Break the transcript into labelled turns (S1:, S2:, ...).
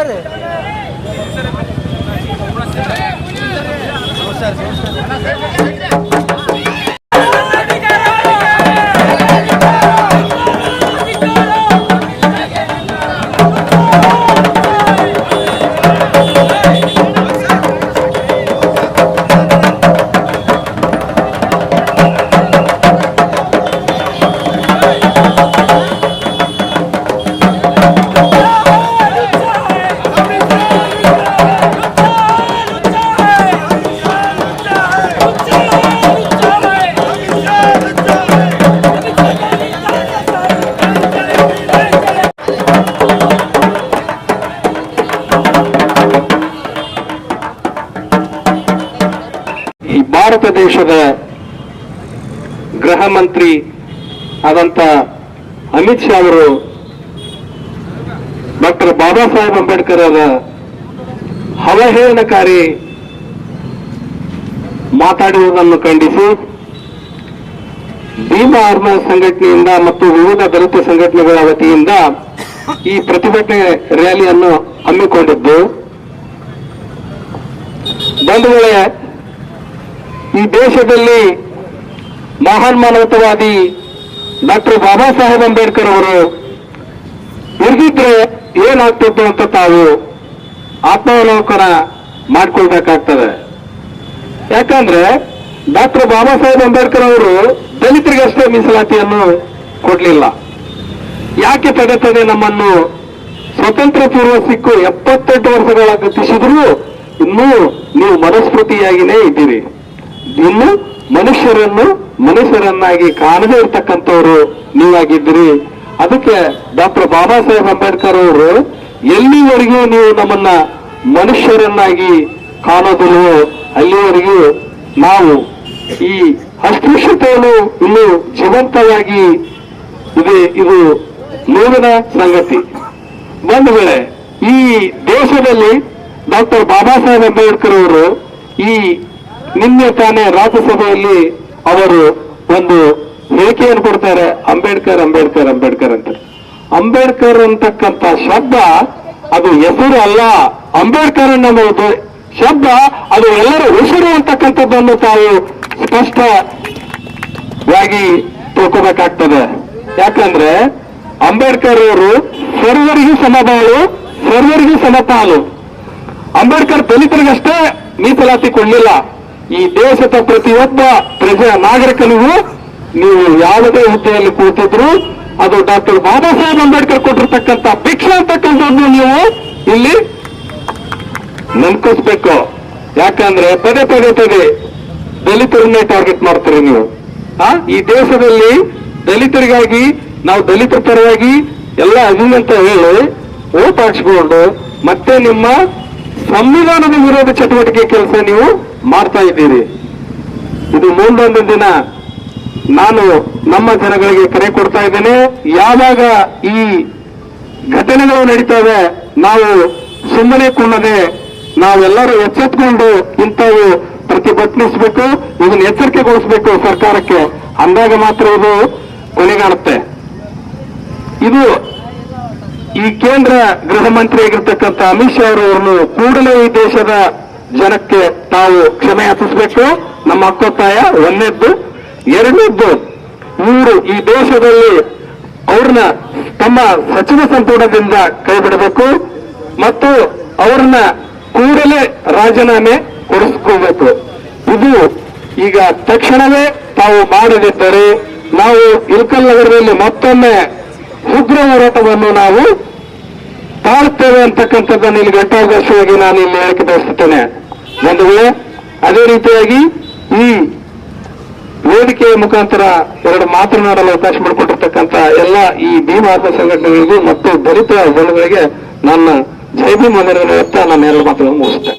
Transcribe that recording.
S1: யாரு
S2: ಈ ಭಾರತ ದೇಶದ ಗೃಹ ಮಂತ್ರಿ ಆದಂತ ಅಮಿತ್ ಶಾ ಅವರು ಡಾಕ್ಟರ್ ಬಾಬಾ ಸಾಹೇಬ್ ಅಂಬೇಡ್ಕರ್ ಅವರ ಅವಹೇಳನಕಾರಿ ಮಾತಾಡಿರುವುದನ್ನು ಖಂಡಿಸಿ, ಭೀಮ ಆರ್ಮ ಸಂಘಟನೆಯಿಂದ ಮತ್ತು ವಿವಿಧ ದಲಿತ ಸಂಘಟನೆಗಳ ವತಿಯಿಂದ ಈ ಪ್ರತಿಭಟನೆ ರ್ಯಾಲಿಯನ್ನು ಹಮ್ಮಿಕೊಂಡಿದ್ದು. ಬಂಧುಗಳೇ, ಈ ದೇಶದಲ್ಲಿ ಮಹಾನ್ ಮಾನವತವಾದಿ ಡಾಕ್ಟರ್ ಬಾಬಾ ಸಾಹೇಬ್ ಅಂಬೇಡ್ಕರ್ ಅವರು ಇರ್ದಿದ್ರೆ ಏನಾಗ್ತಿತ್ತು ಅಂತ ತಾವು ಆತ್ಮಾವಲೋಕನ ಮಾಡ್ಕೊಳ್ಬೇಕಾಗ್ತದೆ. ಯಾಕಂದ್ರೆ ಡಾಕ್ಟರ್ ಬಾಬಾ ಸಾಹೇಬ್ ಅಂಬೇಡ್ಕರ್ ಅವರು ದಲಿತರಿಗಷ್ಟೇ ಮೀಸಲಾತಿಯನ್ನು ಕೊಡ್ಲಿಲ್ಲ. ಯಾಕೆ ತಡೆ ತಡೆ ನಮ್ಮನ್ನು ಸ್ವತಂತ್ರ ಪೂರ್ವ ಸಿಕ್ಕು ಎಪ್ಪತ್ತೆಂಟು ವರ್ಷಗಳ ಗತಿಸಿದ್ರು ಇನ್ನೂ ನೀವು ಮನಸ್ಫೃತಿಯಾಗಿನೇ ಇದ್ದೀರಿ. ಇನ್ನು ಮನುಷ್ಯರನ್ನು ಮನುಷ್ಯರನ್ನಾಗಿ ಕಾಣದೇ ಇರ್ತಕ್ಕಂಥವ್ರು ನೀವಾಗಿದ್ದೀರಿ. ಅದಕ್ಕೆ ಡಾಕ್ಟರ್ ಬಾಬಾ ಸಾಹೇಬ್ ಅಂಬೇಡ್ಕರ್ ಅವರು, ಎಲ್ಲಿವರೆಗೂ ನೀವು ನಮ್ಮನ್ನ ಮನುಷ್ಯರನ್ನಾಗಿ ಕಾಣೋದಿಲ್ವೋ ಅಲ್ಲಿವರೆಗೂ ನಾವು ಈ ಅಸ್ಪೃಶ್ಯತೆಯನ್ನು ಇನ್ನು ಜೀವಂತವಾಗಿ ಇದೆ. ಇದು ನೋವಿನ ಸಂಗತಿ. ಒಂದು ವೇಳೆ ಈ ದೇಶದಲ್ಲಿ ಡಾಕ್ಟರ್ ಬಾಬಾ ಸಾಹೇಬ್ ಅಂಬೇಡ್ಕರ್ ಅವರು ಈ ನಿನ್ನೆ ತಾನೇ ರಾಜ್ಯಸಭೆಯಲ್ಲಿ ಅವರು ಒಂದು ಹೇಳಿಕೆಯನ್ನು ಕೊಡ್ತಾರೆ, ಅಂಬೇಡ್ಕರ್ ಅಂಬೇಡ್ಕರ್ ಅಂಬೇಡ್ಕರ್ ಅಂತ. ಅಂಬೇಡ್ಕರ್ ಅಂತಕ್ಕಂಥ ಶಬ್ದ ಅದು ಹೆಸರು ಅಲ್ಲ, ಅಂಬೇಡ್ಕರ್ ಅನ್ನೋದು ಶಬ್ದ ಅದು ಎಲ್ಲರ ಉಸಿರು ಅಂತಕ್ಕಂಥದ್ದನ್ನು ತಾವು ಸ್ಪಷ್ಟವಾಗಿ ತಿಳ್ಕೋಬೇಕಾಗ್ತದೆ. ಯಾಕಂದ್ರೆ ಅಂಬೇಡ್ಕರ್ ಅವರು ಸರ್ವರಿಗೂ ಸಮಬಾಳು ಸರ್ವರಿಗೂ ಸಮಪಾಲು ಅಂಬೇಡ್ಕರ್ ದಲಿತರಿಗಷ್ಟೇ ಮೀಸಲಾತಿ ಕೊಡಲಿಲ್ಲ. ಈ ದೇಶದ ಪ್ರತಿಯೊಬ್ಬ ಪ್ರಜೆ ನಾಗರಿಕನಿಗೂ ನೀವು ಯಾವುದೇ ಹುದ್ದೆಯಲ್ಲಿ ಕೂತಿದ್ರು ಅದು ಡಾಕ್ಟರ್ ಬಾಬಾ ಸಾಹೇಬ್ ಅಂಬೇಡ್ಕರ್ ಕೊಟ್ಟಿರ್ತಕ್ಕಂಥ ಭಿಕ್ಷೆ ಅಂತಕ್ಕಂಥದ್ದು ನೀವು ಇಲ್ಲಿ ನೆನ್ಕೋಸ್ಬೇಕು ಯಾಕಂದ್ರೆ ಪದೇ ಪದೇ ಪದೇ ದಲಿತರನ್ನೇ ಟಾರ್ಗೆಟ್ ಮಾಡ್ತೀರಿ ನೀವು. ಆ, ಈ ದೇಶದಲ್ಲಿ ದಲಿತರಿಗಾಗಿ, ನಾವು ದಲಿತರ ಪರವಾಗಿ ಎಲ್ಲ ಅಭಿಮಂತ ಹೇಳಿ ಓಟ್ ಹಾಕ್ಸ್ಕೊಂಡು ಮತ್ತೆ ನಿಮ್ಮ ಸಂವಿಧಾನದ ವಿರೋಧ ಚಟುವಟಿಕೆ ಕೆಲಸ ನೀವು ಮಾಡ್ತಾ ಇದ್ದೀರಿ. ಇದು ಮುಂದೊಂದು ದಿನ ನಾನು ನಮ್ಮ ಜನಗಳಿಗೆ ಕರೆ ಕೊಡ್ತಾ ಇದ್ದೇನೆ. ಯಾವಾಗ ಈ ಘಟನೆಗಳು ನಡೀತವೆ, ನಾವು ಸುಮ್ಮನೆ ಕುಣ್ಣದೆ ನಾವೆಲ್ಲರೂ ಎಚ್ಚೆತ್ಕೊಂಡು ಇಂಥವು ಪ್ರತಿಭಟನಿಸಬೇಕು, ಇದನ್ನು ಎಚ್ಚರಿಕೆಗೊಳಿಸಬೇಕು ಸರ್ಕಾರಕ್ಕೆ. ಅಂದಾಗ ಮಾತ್ರ ಇದು ಕೊನೆಗಾಣುತ್ತೆ. ಇದು ಈ ಕೇಂದ್ರ ಗೃಹ ಮಂತ್ರಿಯಾಗಿರ್ತಕ್ಕಂಥ ಅಮಿತ್ ಶಾ ಅವರನ್ನು ಕೂಡಲೇ ಈ ದೇಶದ ಜನಕ್ಕೆ ತಾವು ಕ್ಷಮೆ ಯಾಚಿಸಬೇಕು ನಮ್ಮ ಹಕ್ಕೊತ್ತಾಯ ಒಂದೇದ್ದು. ಎರಡನೇದ್ದು, ಇವರು ಈ ದೇಶದಲ್ಲಿ ಅವ್ರನ್ನ ತಮ್ಮ ಸಚಿವ ಸಂಪುಟದಿಂದ ಕೈ ಬಿಡಬೇಕು ಮತ್ತು ಅವ್ರನ್ನ ಕೂಡಲೇ ರಾಜೀನಾಮೆ ಕೊಡಿಸ್ಕೋಬೇಕು. ಇದು ಈಗ ತಕ್ಷಣವೇ ತಾವು ಮಾಡದಿದ್ದರೆ ನಾವು ಇಲ್ಕಲ್ ನಗರದಲ್ಲಿ ಮತ್ತೊಮ್ಮೆ ಉಗ್ರ ಹೋರಾಟವನ್ನು ನಾವು ತಾಳ್ತೇವೆ ಅಂತಕ್ಕಂಥದ್ದನ್ನು ಇಲ್ಲಿ ಘಂಟಾವಕಾಶವಾಗಿ ನಾನು ಇಲ್ಲಿ ಹೇಳಕ್ಕೆ ಬಯಸುತ್ತೇನೆ. ವೇಳೆ ಅದೇ ರೀತಿಯಾಗಿ ಈ ವೇದಿಕೆಯ ಮುಖಾಂತರ ಎರಡು ಮಾತನಾಡಲು ಅವಕಾಶ ಮಾಡಿಕೊಟ್ಟಿರ್ತಕ್ಕಂಥ ಎಲ್ಲ ಈ ಭೀಮ ಸಂಘಟನೆಗಳಿಗೂ ಮತ್ತು ದಲಿತ ಜನಗಳಿಗೆ ನನ್ನ ಜೈ ಭೀಮ್ ಮಂದಿರ ನಾನು ಎರಡು ಮಾತುಗಳನ್ನು ಮುಗಿಸ್ತೇನೆ